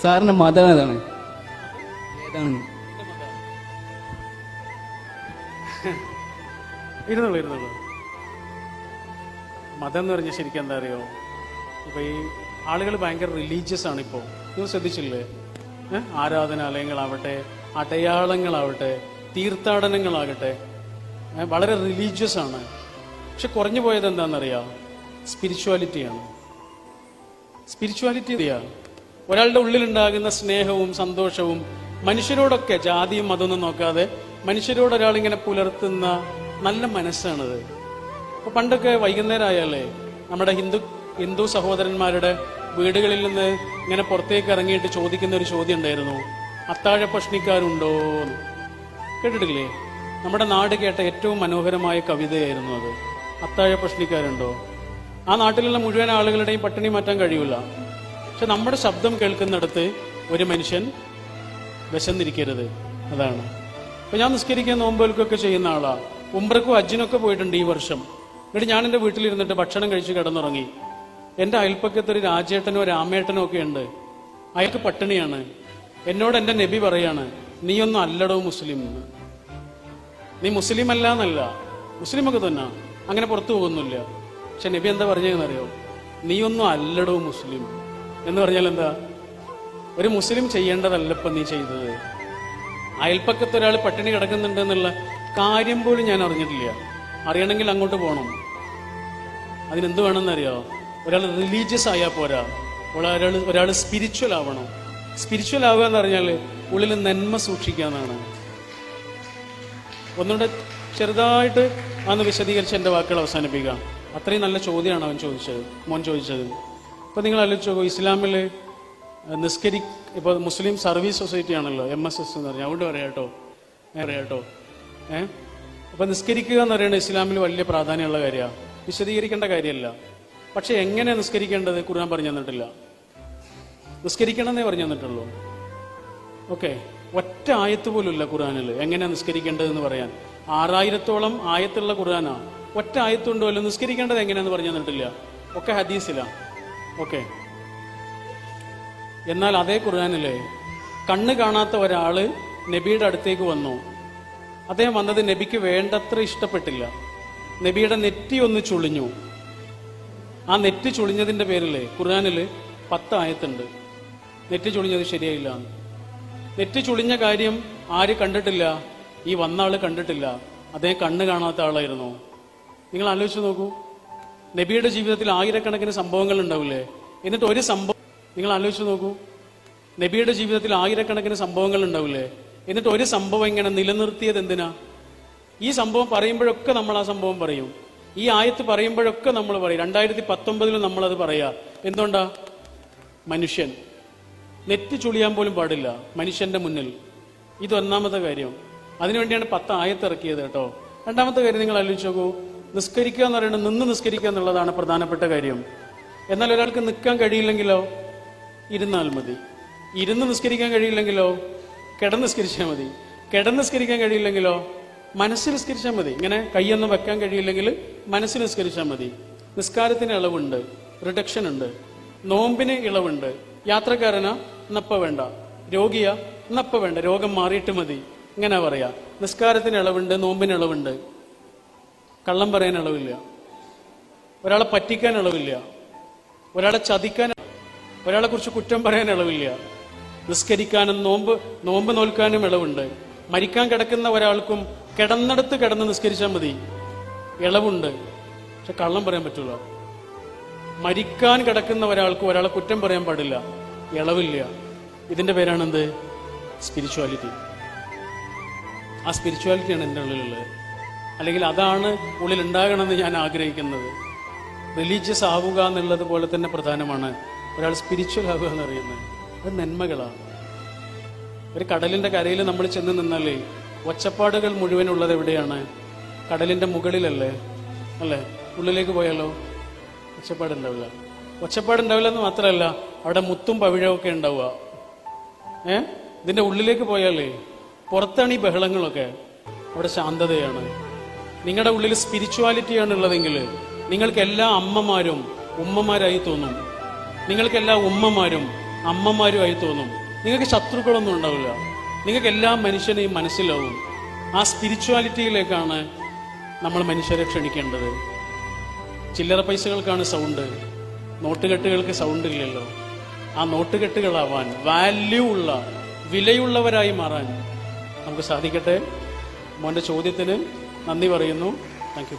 സാറിന്റെ മതം ഏതാണ്? ഏതാണ്? ഇരുന്നുള്ളൂ ഇരുന്നുള്ളൂ മതം എന്ന് പറഞ്ഞാൽ ശരിക്കും എന്താ അറിയോ? ഇപ്പൊ ഈ ആളുകൾ ഭയങ്കര റിലീജിയസ് ആണ് ഇപ്പോൾ നിങ്ങൾ ശ്രദ്ധിച്ചില്ലേ? ആരാധനാലയങ്ങളാവട്ടെ അടയാളങ്ങളാവട്ടെ തീർത്ഥാടനങ്ങളാകട്ടെ വളരെ റിലീജിയസ് ആണ്. പക്ഷെ കുറഞ്ഞു പോയത് എന്താണെന്നറിയാം? സ്പിരിച്വാലിറ്റിയാണ് സ്പിരിച്വാലിറ്റി ഇതെയാ ഒരാളുടെ ഉള്ളിലുണ്ടാകുന്ന സ്നേഹവും സന്തോഷവും മനുഷ്യരോടൊക്കെ ജാതിയും മതമൊന്നും നോക്കാതെ മനുഷ്യരോട് ഒരാൾ ഇങ്ങനെ പുലർത്തുന്ന നല്ല മനസ്സാണത്. അപ്പൊ പണ്ടൊക്കെ വൈകുന്നേരം ആയാലേ നമ്മുടെ ഹിന്ദു ഹിന്ദു സഹോദരന്മാരുടെ വീടുകളിൽ നിന്ന് ഇങ്ങനെ പുറത്തേക്ക് ഇറങ്ങിയിട്ട് ചോദിക്കുന്ന ഒരു ചോദ്യം ഉണ്ടായിരുന്നു. അത്താഴ എന്ന്. കേട്ടിട്ടില്ലേ? നമ്മുടെ നാട് കേട്ട ഏറ്റവും മനോഹരമായ കവിതയായിരുന്നു അത്. അത്താഴ പ്രശ്നിക്കാരുണ്ടോ? ആ നാട്ടിലുള്ള മുഴുവൻ ആളുകളുടെയും പട്ടിണി മാറ്റാൻ കഴിയില്ല പക്ഷെ നമ്മുടെ ശബ്ദം കേൾക്കുന്നിടത്ത് ഒരു മനുഷ്യൻ വിശന്നിരിക്കരുത്. അതാണ്. അപ്പൊ ഞാൻ നിസ്കരിക്കാൻ നോമ്പുകൾക്കൊക്കെ ചെയ്യുന്ന ആളാ. ഉംബ്രക്കും അജ്ജിനൊക്കെ പോയിട്ടുണ്ട് ഈ വർഷം. എന്നിട്ട് ഞാൻ എന്റെ വീട്ടിലിരുന്നിട്ട് ഭക്ഷണം കഴിച്ച് കിടന്നുറങ്ങി. എന്റെ അയൽപ്പക്കത്ത് ഒരു രാജേട്ടനോ രാമേട്ടനോ ഒക്കെ ഉണ്ട്. അയാൾക്ക് പട്ടിണിയാണ്. എന്നോട് എന്റെ നബി പറയാണ് നീയൊന്നും അല്ലടോ മുസ്ലിം. നീ മുസ്ലിം അല്ല എന്നല്ല മുസ്ലിമൊക്കെ തന്നെ. അങ്ങനെ പുറത്തു പോകുന്നില്ല. പക്ഷെ നബി എന്താ പറഞ്ഞതെന്നറിയോ? നീയൊന്നും അല്ലടോ മുസ്ലിം. എന്ന് പറഞ്ഞാൽ എന്താ? ഒരു മുസ്ലിം ചെയ്യേണ്ടതല്ല ഇപ്പൊ നീ ചെയ്തത്. അയൽപ്പക്കത്ത് ഒരാൾ പട്ടിണി കിടക്കുന്നുണ്ട് എന്നുള്ള കാര്യം പോലും ഞാൻ അറിഞ്ഞിട്ടില്ല. അറിയണമെങ്കിൽ അങ്ങോട്ട് പോകണം അതിനെന്ത് വേണമെന്നറിയോ? ഒരാൾ റിലീജിയസ് ആയാൽ പോരാ. ഒരാൾ ഒരാൾ സ്പിരിച്വൽ ആവണം. സ്പിരിച്വൽ ആവുക എന്ന് പറഞ്ഞാൽ ഉള്ളിൽ നന്മ സൂക്ഷിക്കാന്നാണ് ഒന്നുകൂടെ ചെറുതായിട്ട് അന്ന് വിശദീകരിച്ച് എന്റെ വാക്കുകൾ അവസാനിപ്പിക്കാം. അത്രയും നല്ല ചോദ്യമാണ് അവൻ ചോദിച്ചത് മോൻ ചോദിച്ചത്. ഇപ്പൊ നിങ്ങൾ ആലോചിച്ച് നോക്കൂ ഇസ്ലാമിൽ നിസ്കരി ഇപ്പൊ മുസ്ലിം സർവീസ് സൊസൈറ്റി ആണല്ലോ എം എസ് എസ് എന്ന് പറഞ്ഞാൽ അവിടെ പറയാട്ടോ പറയാട്ടോ ഏ? അപ്പൊ നിസ്കരിക്കുക എന്ന് പറയുന്നത് ഇസ്ലാമിൽ വലിയ പ്രാധാന്യമുള്ള കാര്യമാണ് വിശദീകരിക്കേണ്ട കാര്യമല്ല. പക്ഷെ എങ്ങനെ നിസ്കരിക്കേണ്ടത് ഖുർആൻ പറഞ്ഞു തന്നിട്ടില്ല. നിസ്കരിക്കണമെന്നേ പറഞ്ഞു തന്നിട്ടുള്ളൂ. ഓക്കെ. ഒറ്റ ആയത്ത് പോലുമില്ല ഖുർആനിൽ എങ്ങനെയാണ് നിസ്കരിക്കേണ്ടതെന്ന് പറയാൻ. ആറായിരത്തോളം ആയത്തുള്ള ഖുർആനാണ് ഒറ്റ ആയത്തുണ്ടോ? അല്ലോ നിസ്കരിക്കേണ്ടത് എങ്ങനെയാന്ന് പറഞ്ഞു തന്നിട്ടില്ല. ഒക്കെ ഹദീസിലാ. ഓക്കെ. എന്നാൽ അതേ ഖുർആാനിൽ കണ്ണ് കാണാത്ത ഒരാൾ നബിയുടെ അടുത്തേക്ക് വന്നു. അദ്ദേഹം വന്നത് നബിക്ക് വേണ്ടത്ര ഇഷ്ടപ്പെട്ടില്ല. നബിയുടെ നെറ്റി ഒന്ന് ചുളിഞ്ഞു. ആ നെറ്റി ചുളിഞ്ഞതിന്റെ പേരിൽ ഖുർആനിൽ പത്ത് ആയത്തുണ്ട്. നെറ്റി ചുളിഞ്ഞത് ശരിയായില്ല. നെറ്റി ചുളിഞ്ഞ കാര്യം ആര് കണ്ടിട്ടില്ല? ഈ വന്ന ആൾ കണ്ടിട്ടില്ല. അദ്ദേഹം കണ്ണ് കാണാത്ത ആളായിരുന്നു. നിങ്ങൾ ആലോചിച്ച് നോക്കൂ. നബിയുടെ ജീവിതത്തിൽ ആയിരക്കണക്കിന് സംഭവങ്ങൾ ഉണ്ടാവില്ലേ? എന്നിട്ട് ഒരു സംഭവം നിങ്ങൾ ആലോചിച്ച് നോക്കൂ. നബിയുടെ ജീവിതത്തിൽ ആയിരക്കണക്കിന് സംഭവങ്ങൾ ഉണ്ടാവില്ലേ? എന്നിട്ട് ഒരു സംഭവം ഇങ്ങനെ നിലനിർത്തിയത് എന്തിനാ? ഈ സംഭവം പറയുമ്പോഴൊക്കെ നമ്മൾ ആ സംഭവം പറയും. ഈ ആയത്ത് പറയുമ്പോഴൊക്കെ നമ്മൾ പറയും. രണ്ടായിരത്തി പത്തൊമ്പതിൽ നമ്മളത് പറയാ. എന്തുകൊണ്ടാ? മനുഷ്യൻ. നെറ്റ് ചുളിയാൻ പോലും പാടില്ല മനുഷ്യന്റെ മുന്നിൽ. ഇത് ഒന്നാമത്തെ കാര്യം. അതിനുവേണ്ടിയാണ് പത്ത് ആയത്തിറക്കിയത് കേട്ടോ. രണ്ടാമത്തെ കാര്യം നിങ്ങൾ ആലോചിച്ച് നോക്കൂ. നിസ്കരിക്കുക എന്ന് പറയുന്നത് നിന്ന് നിസ്കരിക്കുക എന്നുള്ളതാണ് പ്രധാനപ്പെട്ട കാര്യം. എന്നാൽ ഒരാൾക്ക് നിൽക്കാൻ കഴിയില്ലെങ്കിലോ? ഇരുന്നാൽ മതി. ഇരുന്ന് നിസ്കരിക്കാൻ കഴിയില്ലെങ്കിലോ? കിടന്ന് നിസ്കരിച്ചാൽ മതി. കിടന്ന് നിസ്കരിക്കാൻ കഴിയില്ലെങ്കിലോ? മനസ്സിൽ നിസ്കരിച്ചാൽ മതി. ഇങ്ങനെ കൈയൊന്നും വെക്കാൻ കഴിയില്ലെങ്കിൽ മനസ്സിൽ നിസ്കരിച്ചാൽ മതി. നിസ്കാരത്തിന് ഇളവുണ്ട്. റിഡക്ഷൻ ഉണ്ട്. നോമ്പിന് ഇളവുണ്ട്. യാത്രക്കാരന നപ്പ വേണ്ട. രോഗിയാ നപ്പ വേണ്ട. രോഗം മാറിയിട്ട് മതി. ഇങ്ങനെ പറയാ. നിസ്കാരത്തിന് ഇളവുണ്ട് നോമ്പിന് ഇളവുണ്ട്. കള്ളം പറയാൻ അളവില്ല. ഒരാളെ പറ്റിക്കാൻ അളവില്ല. ഒരാളെ ചതിക്കാൻ ഒരാളെ കുറിച്ച് കുറ്റം പറയാൻ അളവില്ല. നിസ്കരിക്കാനും നോമ്പ് നോമ്പ് നോൽക്കാനും ഇളവുണ്ട്. മരിക്കാൻ കിടക്കുന്ന ഒരാൾക്കും കിടന്നിടത്ത് കിടന്ന് നിസ്കരിച്ചാൽ മതി. ഇളവുണ്ട്. പക്ഷെ കള്ളം പറയാൻ പറ്റില്ല മരിക്കാൻ കിടക്കുന്ന ഒരാൾക്ക് ഒരാളെ കുറ്റം പറയാൻ പാടില്ല. ഇളവില്ല. ഇതിന്റെ പേരാണെന്ത്? സ്പിരിച്വാലിറ്റി ആ സ്പിരിച്വാലിറ്റിയാണ് എന്റെ ഉള്ളിലുള്ളത്. അല്ലെങ്കിൽ അതാണ് ഉള്ളിൽ ഉണ്ടാകണമെന്ന് ഞാൻ ആഗ്രഹിക്കുന്നത്. റിലീജിയസ് ആവുക എന്നുള്ളത് പോലെ തന്നെ പ്രധാനമാണ്. ഒരാൾ സ്പിരിച്വൽ ആവുക എന്ന് പറയുന്നത് അത് നന്മകളാണ്. ഒരു കടലിന്റെ കരയിൽ നമ്മൾ ചെന്ന് നിന്നാലേ ഒച്ചപ്പാടുകൾ മുഴുവൻ ഉള്ളത് എവിടെയാണ്? കടലിന്റെ മുകളിലല്ലേ? അല്ലേ? ഉള്ളിലേക്ക് പോയാലോ? ഒച്ചപ്പാടുണ്ടാവില്ല ഒച്ചപ്പാടുണ്ടാവില്ല എന്ന് മാത്രമല്ല അവിടെ മുത്തും പവിഴമൊക്കെ ഉണ്ടാവുക. ഏ? ഇതിന്റെ ഉള്ളിലേക്ക് പോയാലേ പുറത്താണ് ഈ ബഹളങ്ങളൊക്കെ അവിടെ ശാന്തതയാണ്. നിങ്ങളുടെ ഉള്ളിൽ സ്പിരിച്വാലിറ്റിയാണ് ഉള്ളതെങ്കിൽ നിങ്ങൾക്ക് എല്ലാ അമ്മമാരും ഉമ്മമാരായി തോന്നും. നിങ്ങൾക്ക് എല്ലാ ഉമ്മമാരും അമ്മമാരുമായി തോന്നും. നിങ്ങൾക്ക് ശത്രുക്കളൊന്നും ഉണ്ടാവില്ല. നിങ്ങൾക്ക് എല്ലാ മനുഷ്യനെയും മനസ്സിലാവും. ആ സ്പിരിച്വാലിറ്റിയിലേക്കാണ് നമ്മൾ മനുഷ്യരെ ക്ഷണിക്കേണ്ടത്. ചില്ലറ പൈസകൾക്കാണ് സൗണ്ട്. നോട്ടുകെട്ടുകൾക്ക് സൗണ്ട് ഇല്ലല്ലോ ആ നോട്ടുകെട്ടുകളാവാൻ വാല്യൂ ഉള്ള വിലയുള്ളവരായി മാറാൻ നമുക്ക് സാധിക്കട്ടെ? മോന്റെ ചോദ്യത്തിന് നന്ദി പറയുന്നു. Thank you